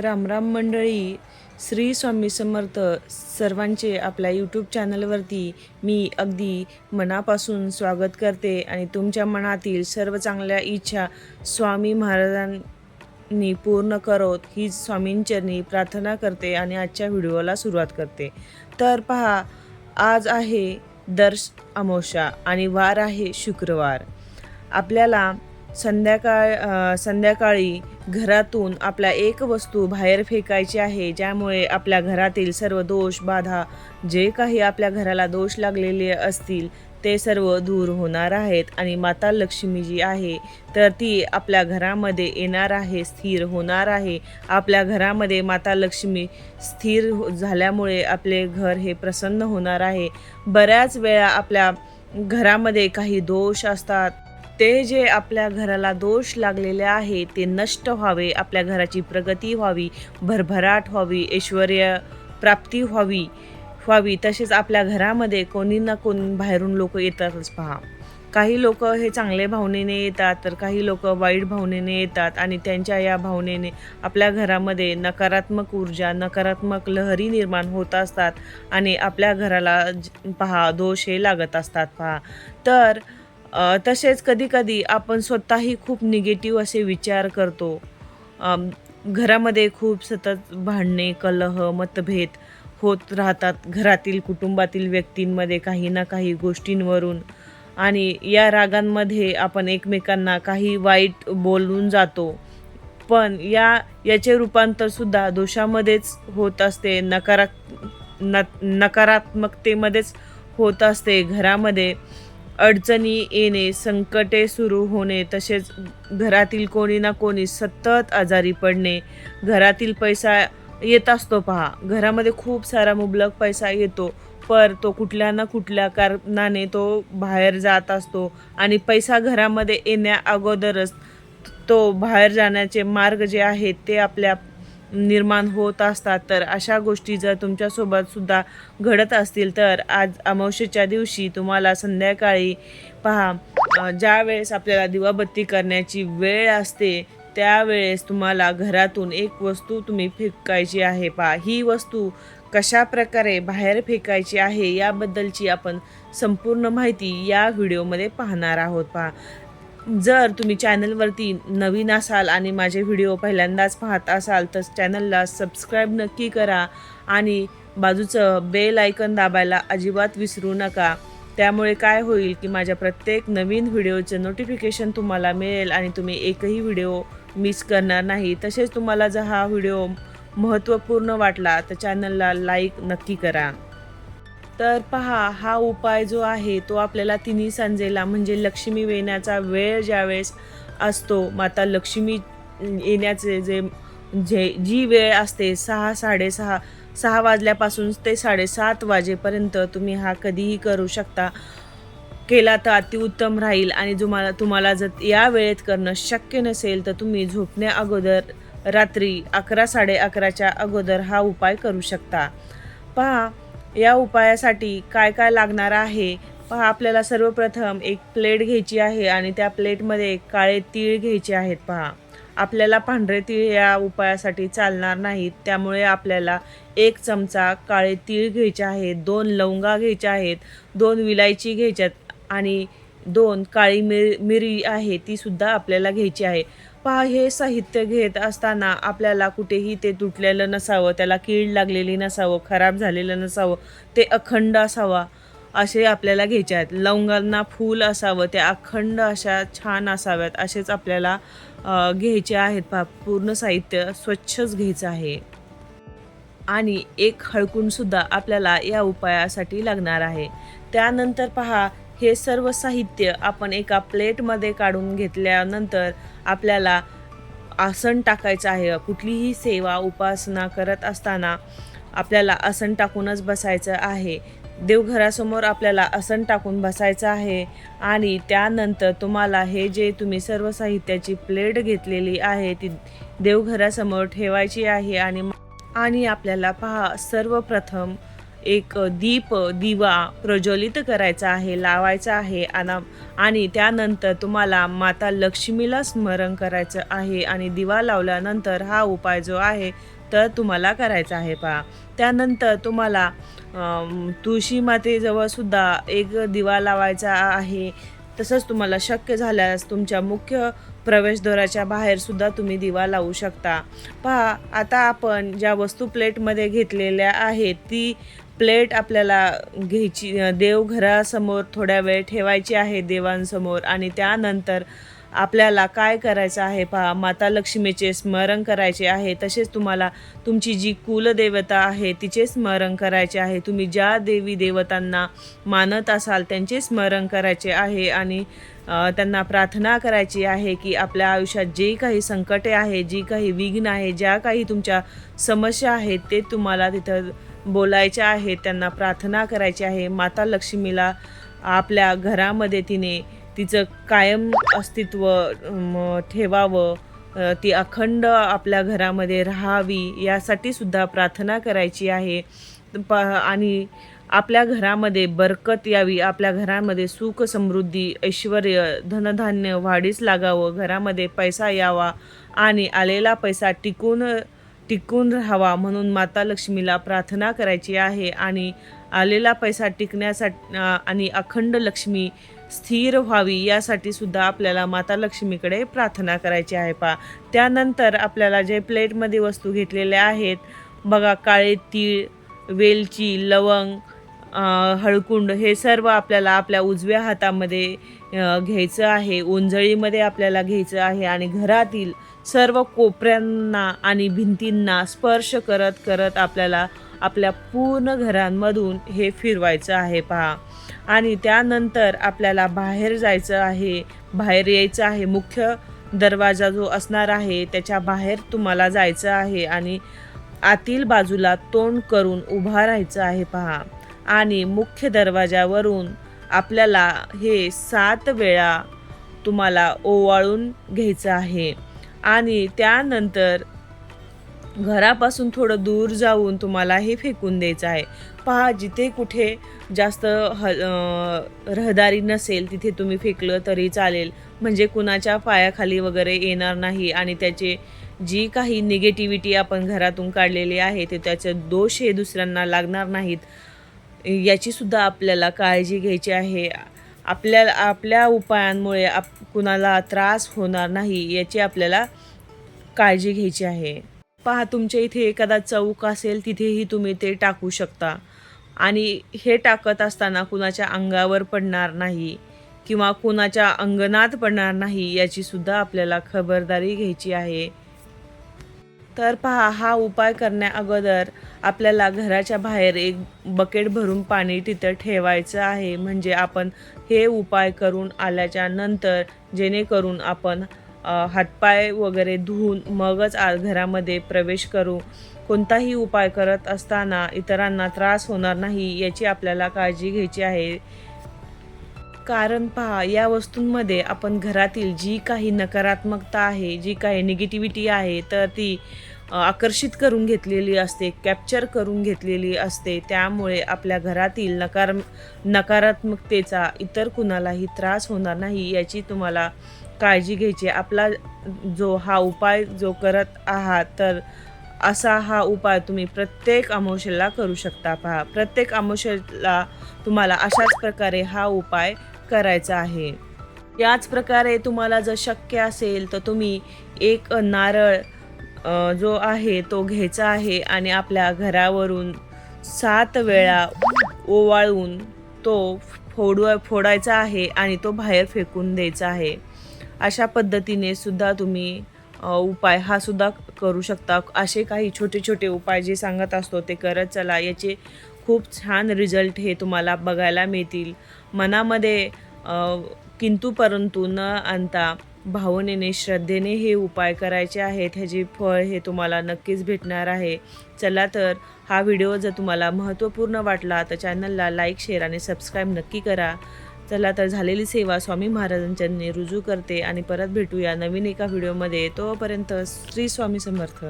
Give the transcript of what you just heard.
रामराम मंडळी श्री स्वामी समर्थ सर्वांचे आपल्या यूट्यूब चॅनलवरती मी अगदी मनापासून स्वागत करते आणि तुमच्या मनातील सर्व चांगल्या इच्छा स्वामी महाराजांनी पूर्ण करोत ही स्वामींचरणी प्रार्थना करते आणि आजच्या व्हिडिओला सुरुवात करते. तर पहा आज आहे दर्श अमावस्या आणि वार आहे शुक्रवार. आपल्याला संध्याकाळ संध्याकाळी घरातून आपल्या एक वस्तू बाहेर फेकायची आहे ज्यामुळे आपल्या घरातील सर्व दोष बाधा जे काही आपल्या घराला दोष लागलेले असतील ते सर्व दूर होणार आहेत आणि माता लक्ष्मी जी आहे तर ती आपल्या घरामध्ये येणार आहे स्थिर होणार आहे. आपल्या घरामध्ये माता लक्ष्मी स्थिर हो- झाल्यामुळे आपले घर हे प्रसन्न होणार आहे. बऱ्याच वेळा आपल्या घरामध्ये काही दोष असतात ते जे आपल्या घराला दोष लागलेले आहे ते नष्ट व्हावे आपल्या घराची प्रगती व्हावी भरभराट व्हावी ऐश्वर प्राप्ती व्हावी व्हावी. तसेच आपल्या घरामध्ये कोणी ना कोण बाहेरून लोक येतातच पहा. काही लोक हे चांगले भावनेने येतात तर काही लोक वाईट भावनेने येतात आणि त्यांच्या या भावनेने आपल्या घरामध्ये नकारात्मक ऊर्जा नकारात्मक लहरी निर्माण होत असतात आणि आपल्या घराला पहा दोष हे लागत असतात पहा. तर तसेच कधीकधी आपण स्वतःही खूप निगेटिव्ह असे विचार करतो. घरामध्ये खूप सतत भांडणे कलह मतभेद होत राहतात. घरातील कुटुंबातील व्यक्तींमध्ये काही ना काही गोष्टींवरून आणि या रागांमध्ये आपण एकमेकांना काही वाईट बोलून जातो. पण या याचे रूपांतरसुद्धा दोषामध्येच होत असते. नकारा न नकारात्मकतेमध्येच होत असते. घरामध्ये अडचणी येणे संकटे सुरू होणे तसेच घरातील कोणी ना कोणी सतत आजारी पडणे. घरातील पैसा येत असतो पहा. घरामध्ये खूप सारा मुबलक पैसा येतो पर तो कुठल्या ना कुठल्या कारणाने तो बाहेर जात असतो आणि पैसा घरामध्ये येण्या अगोदरच तो बाहेर जाण्याचे मार्ग जे आहेत ते आपल्या निर्माण होत असतात. तर अशा गोष्टी जर तुमच्यासोबत सुद्धा घडत असतील तर आज अमावस्येच्या दिवशी तुम्हाला संध्याकाळी पहा ज्या वेळेस आपल्याला दिवाबत्ती करण्याची वेळ असते त्यावेळेस तुम्हाला घरातून एक वस्तू तुम्ही फेकायची आहे पहा. ही वस्तू कशा प्रकारे बाहेर फेकायची आहे याबद्दलची आपण संपूर्ण माहिती या व्हिडिओमध्ये पाहणार आहोत पहा. जर तुम्ही चॅनलवरती नवीन असाल आणि माझे व्हिडिओ पहिल्यांदाच पाहत असाल तर चॅनलला सबस्क्राईब नक्की करा आणि बाजूचं बेल आयकन दाबायला अजिबात विसरू नका. त्यामुळे काय होईल की माझ्या प्रत्येक नवीन व्हिडिओचं नोटिफिकेशन तुम्हाला मिळेल आणि तुम्ही एकही व्हिडिओ मिस करणार नाही. तसेच तुम्हाला जर हा व्हिडिओ महत्त्वपूर्ण वाटला तर चॅनलला लाईक नक्की करा. तर पहा हा उपाय जो आहे तो आपल्याला तिन्ही सांजेला म्हणजे लक्ष्मी येण्याचा वेळ ज्यावेळेस असतो माता लक्ष्मी येण्याचे जे जे जी वेळ असते सहा साडेसहा सहा वाजल्यापासून ते साडेसात वाजेपर्यंत तुम्ही हा कधीही करू शकता. केला तर अतिउत्तम राहील आणि तुम्हाला तुम्हाला जर या वेळेत करणं शक्य नसेल तर तुम्ही झोपण्या अगोदर रात्री अकरा साडे अकराच्या अगोदर हा उपाय करू शकता. पहा या उपायासाठी काय काय लागणार आहे? पहा आपल्याला सर्वप्रथम एक प्लेट घ्यायची आहे आणि त्या प्लेटमध्ये काळे तीळ घ्यायचे आहेत पहा. आपल्याला पांढरे तीळ या उपायासाठी चालणार नाहीत. त्यामुळे आपल्याला एक चमचा काळे तीळ घ्यायचे आहेत दोन लवंगा घ्यायच्या आहेत दोन विलायची घ्यायच्यात आणि दोन काळी मिर मिरी आहे ती सुद्धा आपल्याला घ्यायची आहे. पहा हे साहित्य घेत असताना आपल्याला कुठेही ते तुटलेलं नसावं त्याला कीड लागलेली नसावं खराब झालेलं नसावं ते अखंड असावा असे आपल्याला घ्यायचे आहेत. लवंगांना फूल असावं त्या अखंड अशा छान असाव्यात असेच आपल्याला घ्यायचे आहेत. पहा पूर्ण साहित्य स्वच्छच घ्यायचं आहे. आणि एक हळकूनसुद्धा आपल्याला या उपायासाठी लागणार आहे. त्यानंतर पहा हे सर्व साहित्य आपण एका प्लेटमध्ये काढून घेतल्यानंतर आपल्याला आसन टाकायचं आहे. कुठलीही सेवा उपासना करत असताना आपल्याला आसन टाकूनच बसायचं आहे. देवघरासमोर आपल्याला आसन टाकून बसायचं आहे आणि त्यानंतर तुम्हाला हे जे तुम्ही सर्व साहित्याची प्लेट घेतलेली आहे ती देवघरासमोर ठेवायची आहे आणि आणि आपल्याला पहा सर्वप्रथम एक दीप दिवा प्रज्वलित करायचा आहे लावायचा आहे आणि आणि त्यानंतर तुम्हाला माता लक्ष्मीला स्मरण करायचं आहे आणि दिवा लावल्यानंतर हा उपाय जो आहे तर तुम्हाला करायचा आहे पहा. त्यानंतर तुम्हाला तुळशी मातेजवळसुद्धा एक दिवा लावायचा आहे. तसंच तुम्हाला शक्य झाल्यास तुमच्या मुख्य प्रवेशद्वाराच्या बाहेरसुद्धा तुम्ही दिवा लावू शकता. पहा आता आपण ज्या वस्तू प्लेटमध्ये घेतलेल्या आहेत ती प्लेट आपल्याला घ्यायची देवघरासमोर थोड्या वेळ ठेवायची आहे देवांसमोर आणि त्यानंतर आपल्याला काय करायचं आहे पहा माता लक्ष्मीचे स्मरण करायचे आहे तसेच तुम्हाला तुमची जी कुलदेवता आहे तिचे स्मरण करायचे आहे. तुम्ही ज्या देवी देवतांना मानत असाल त्यांचे स्मरण करायचे आहे आणि त्यांना प्रार्थना करायची आहे की आपल्या आयुष्यात जे काही संकटे आहे जी काही विघ्न आहे ज्या काही तुमच्या समस्या आहेत ते तुम्हाला तिथं बोलायच्या आहेत त्यांना प्रार्थना करायची आहे. माता लक्ष्मीला आपल्या घरामध्ये तिने तिचं कायम अस्तित्व ठेवावं ती अखंड आपल्या घरामध्ये राहावी यासाठी सुद्धा प्रार्थना करायची आहे. प आणि आपल्या घरामध्ये बरकत यावी आपल्या घरामध्ये सुख समृद्धी ऐश्वर धनधान्य वाढीस लागावं घरामध्ये पैसा यावा आणि आलेला पैसा टिकून टिकून राहावा म्हणून माता लक्ष्मीला प्रार्थना करायची आहे आणि आलेला पैसा टिकण्यासाठी आणि अखंड लक्ष्मी स्थिर व्हावी यासाठी सुद्धा आपल्याला माता लक्ष्मीकडे प्रार्थना करायची आहे. पा त्यानंतर आपल्याला जे प्लेटमध्ये वस्तू घेतलेल्या आहेत बघा काळे तीळ वेलची लवंग हळकुंड हे सर्व आपल्याला आपल्या उजव्या हातामध्ये घ्यायचं आहे. ओंजळीमध्ये आपल्याला घ्यायचं आहे आणि घरातील सर्व कोपऱ्यांना आणि भिंतींना स्पर्श करत करत आपल्याला आपल्या पूर्ण घरांमधून हे फिरवायचं आहे. पहा. आणि त्यानंतर आपल्याला बाहेर जायचं आहे. बाहेर यायचं आहे. मुख्य दरवाजा जो असणार आहे त्याच्या बाहेर तुम्हाला जायचं आहे आणि आतील बाजूला तोंड करून उभा राहायचं आहे. पहा. आणि मुख्य दरवाजावरून आपल्याला हे सात वेळा तुम्हाला ओवाळून घ्यायचं आहे. आणि त्यानंतर घरापासून थोडं दूर जाऊन तुम्हाला हे फेकून द्यायचं आहे. पहा जिथे कुठे जास्त ह रहदारी नसेल तिथे तुम्ही फेकलं तरी चालेल. म्हणजे कुणाच्या पायाखाली वगैरे येणार नाही आणि त्याचे जी काही निगेटिव्हिटी आपण घरातून काढलेली आहे ते त्याचे दोष हे दुसऱ्यांना लागणार नाहीत. याचीसुद्धा आपल्याला काळजी घ्यायची आहे. आपल्या आपल्या उपायांमुळे आप कुणाला त्रास होणार नाही याची आपल्याला काळजी घ्यायची आहे. पहा तुमच्या इथे एखादा चौक असेल तिथेही तुम्ही ते टाकू शकता. आणि हे टाकत असताना कुणाच्या अंगावर पडणार नाही किंवा कुणाच्या अंगणात पडणार नाही याचीसुद्धा आपल्याला खबरदारी घ्यायची आहे. तर पहा हा उपाय करण्या अगोदर आपल्याला घराच्या बाहेर एक बकेट भरून पाणी तिथं ठेवायचं आहे. म्हणजे आपण हे उपाय करून आल्याच्यानंतर जेणेकरून आपण हातपाय वगैरे धुवून मगच आ घरामध्ये प्रवेश करू. कोणताही उपाय करत असताना इतरांना त्रास होणार नाही याची आपल्याला काळजी घ्यायची आहे. कारण पहा या वस्तूंमध्ये आपण घरातील जी काही नकारात्मकता आहे जी काही निगेटिव्हिटी आहे तर ती आकर्षित करून घेतलेली असते कॅप्चर करून घेतलेली असते त्यामुळे आपल्या घरातील नकार नकारात्मकतेचा इतर कुणालाही त्रास होणार नाही याची तुम्हाला काळजी घ्यायची आहे. आपला जो हा उपाय जो करत आहात तर असा हा उपाय तुम्ही प्रत्येक अमावशेला करू शकता पहा प्रत्येक अमावशेला तुम्हाला अशाच प्रकारे हा उपाय करायचा आहे. याच प्रकारे तुम्हाला जर शक्य असेल तर तुम्ही एक नारळ जो आहे तो घ्यायचा आहे आणि आपल्या घरावरून सात वेळा ओवाळून तो फोडू फोडायचा आहे आणि तो बाहेर फेकून द्यायचा आहे. अशा पद्धतीने सुद्धा तुम्ही उपाय हा सुद्धा करू शकता. असे काही छोटे छोटे उपाय जे सांगत असतो ते करत चला. याचे खूप छान रिझल्ट हे तुम्हाला बघायला मिळतील. मनामध्ये किंतु परंतु न आणता भावनेने श्रद्धेने हे उपाय करायचे आहेत. ह्याची फळ हे तुम्हाला नक्कीच भेटणार आहे. चला तर हा व्हिडिओ जर तुम्हाला महत्त्वपूर्ण वाटला तर चॅनलला लाईक शेअर आणि सबस्क्राईब नक्की करा. चला तर झालेली सेवा स्वामी महाराजांच्या रुजू करते आणि परत भेटूया नवीन एका व्हिडिओमध्ये तोपर्यंत श्री स्वामी समर्थ.